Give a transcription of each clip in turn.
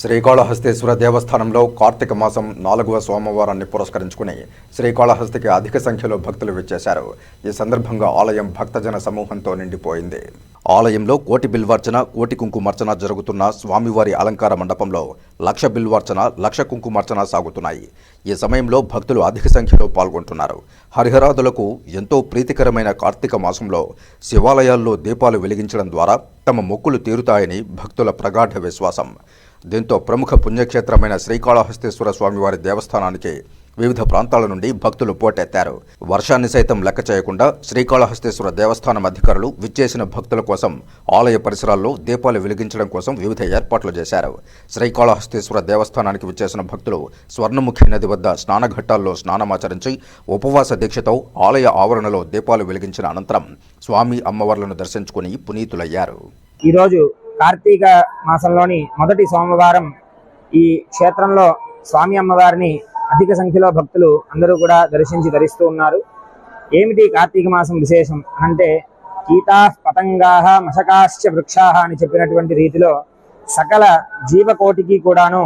శ్రీకాళహస్తీశ్వర దేవస్థానంలో కార్తీక మాసం నాలుగవ సోమవారాన్ని పురస్కరించుకుని శ్రీకాళహస్తికి అధిక సంఖ్యలో భక్తులు విచ్చేశారు. ఈ సందర్భంగా ఆలయం భక్తజన సమూహంతో నిండిపోయింది. ఆలయంలో కోటి బిల్వార్చన కోటి కుంకుమార్చన జరుగుతున్న స్వామివారి అలంకార మండపంలో లక్ష బిల్వార్చన లక్ష కుంకుమార్చన సాగుతున్నాయి. ఈ సమయంలో భక్తులు అధిక సంఖ్యలో పాల్గొంటున్నారు. హరిహరాదులకు ఎంతో ప్రీతికరమైన కార్తీక మాసంలో శివాలయాల్లో దీపాలు వెలిగించడం ద్వారా తమ మొక్కులు తీరుతాయని భక్తుల ప్రగాఢ విశ్వాసం. దీంతో ప్రముఖ పుణ్యక్షేత్రమైన శ్రీకాళహస్తీశ్వర స్వామివారి దేవస్థానానికి వివిధ ప్రాంతాల నుండి భక్తులు పోటెత్తారు. వర్షాన్ని సైతం లెక్క చేయకుండా శ్రీకాళహస్తేశ్వర దేవస్థానం అధికారులు విచ్చేసిన భక్తుల కోసం ఆలయ పరిసరాల్లో దీపాలు వెలిగించడం కోసం వివిధ ఏర్పాట్లు చేశారు. శ్రీకాళహస్తేశ్వర దేవస్థానానికి విచ్చేసిన భక్తులు స్వర్ణముఖి నది వద్ద స్నానఘట్టాల్లో స్నానమాచరించి ఉపవాస దీక్షతో ఆలయ ఆవరణలో దీపాలు వెలిగించిన అనంతరం స్వామి అమ్మవార్లను దర్శించుకుని పునీతులయ్యారు. ఈరోజు కార్తీక మాసంలోని మొదటి సోమవారం ఈ క్షేత్రంలో స్వామి అమ్మవారిని అధిక సంఖ్యలో భక్తులు అందరూ కూడా దర్శించి ధరిస్తూ ఉన్నారు. ఏమిటి కార్తీక మాసం విశేషం అంటే కీతా పతంగా మశకాశ్చ వృక్షా అని చెప్పినటువంటి రీతిలో సకల జీవకోటికి కూడాను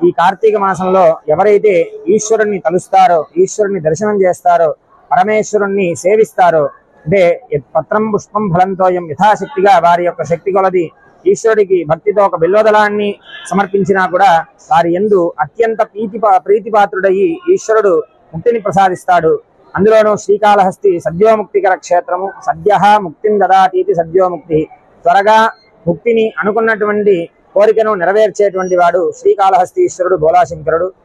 ఈ కార్తీక మాసంలో ఎవరైతే ఈశ్వరుణ్ణి తలుస్తారో ఈశ్వరుణ్ణి దర్శనం చేస్తారో పరమేశ్వరుణ్ణి సేవిస్తారో అంటే యత్ పత్రం పుష్పం ఫలంతోయం యథాశక్తిగా వారి యొక్క శక్తి కొలది ఈశ్వరుడికి భక్తితో ఒక బిల్వదళాన్ని సమర్పించినా కూడా వారి ఎందు అత్యంత ప్రీతి ప్రీతిపాత్రుడయి ఈశ్వరుడు ముక్తిని ప్రసాదిస్తాడు. అందులోనూ శ్రీకాళహస్తి సద్యోముక్తికర క్షేత్రము సద్య ముక్తిని దదాతీతి సద్యోముక్తి. త్వరగా ముక్తిని అనుకున్నటువంటి కోరికను నెరవేర్చేటువంటి వాడు శ్రీకాళహస్తీశ్వరుడు భోలాశంకరుడు